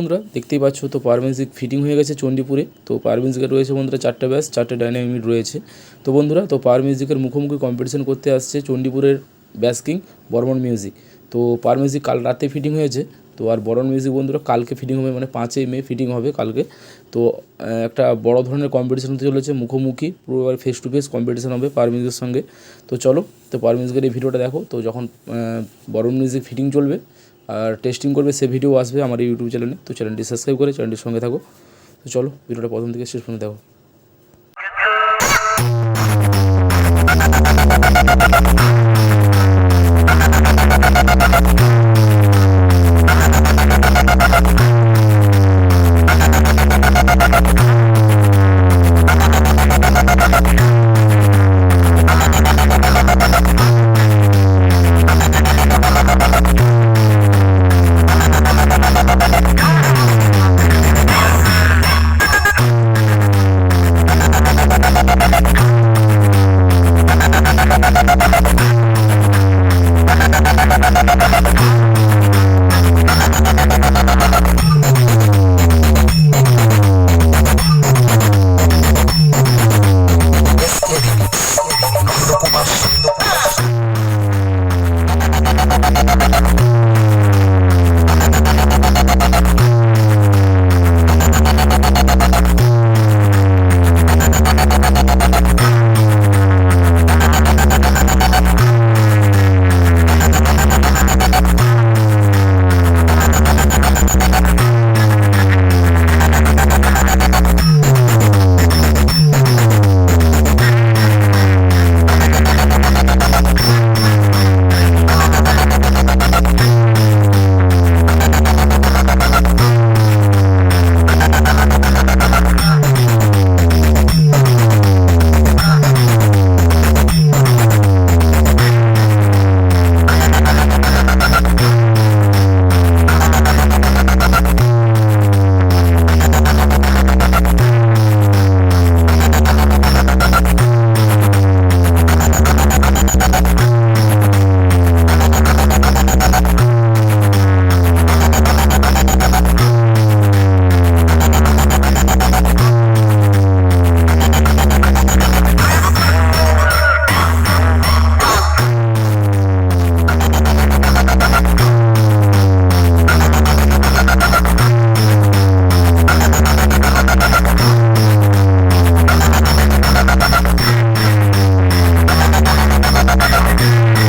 বন্ধুরা, দেখতেই পাচ্ছ তো পাওয়ার মিউজিক ফিটিং হয়ে গেছে চণ্ডীপুরে। তো পাওয়ার রয়েছে বন্ধুরা চারটে ব্যাস, চারটে ডাইনামিক রয়েছে। তো বন্ধুরা, তো পাওয়ার মিউজিকের মুখোমুখি কম্পিটিশন করতে আসছে চণ্ডীপুরের ব্যাস কিং বর্মন মিউজিক তো পাওয়ার মিউজিক কাল রাতে ফিটিং হয়েছে। তো আর বর্মন মিউজিক বন্ধুরা, কালকে ফিটিং হবে মানে পাঁচই মে ফিটিং হবে কালকে। তো একটা বড় ধরনের কম্পিটিশন হতে চলেছে মুখোমুখি, পুরো ফেস টু ফেস কম্পিটিশন হবে পাওয়ার মিউজিকের সঙ্গে। তো চলো, তো পাওয়ার মিউজিকের এই ভিডিওটা দেখো। তো যখন বর্মন মিউজিক ফিটিং চলবে আর টেস্টিং করবে সে ভিডিও আসবে আমার ইউটিউব চ্যানেলে তো চ্যানেলটি সাবস্ক্রাইব করে চ্যানেলটির সঙ্গে থাকো। তো চলো ভিডিওটা প্রথম থেকে শেষ পর্যন্ত দেখো। Música Thank.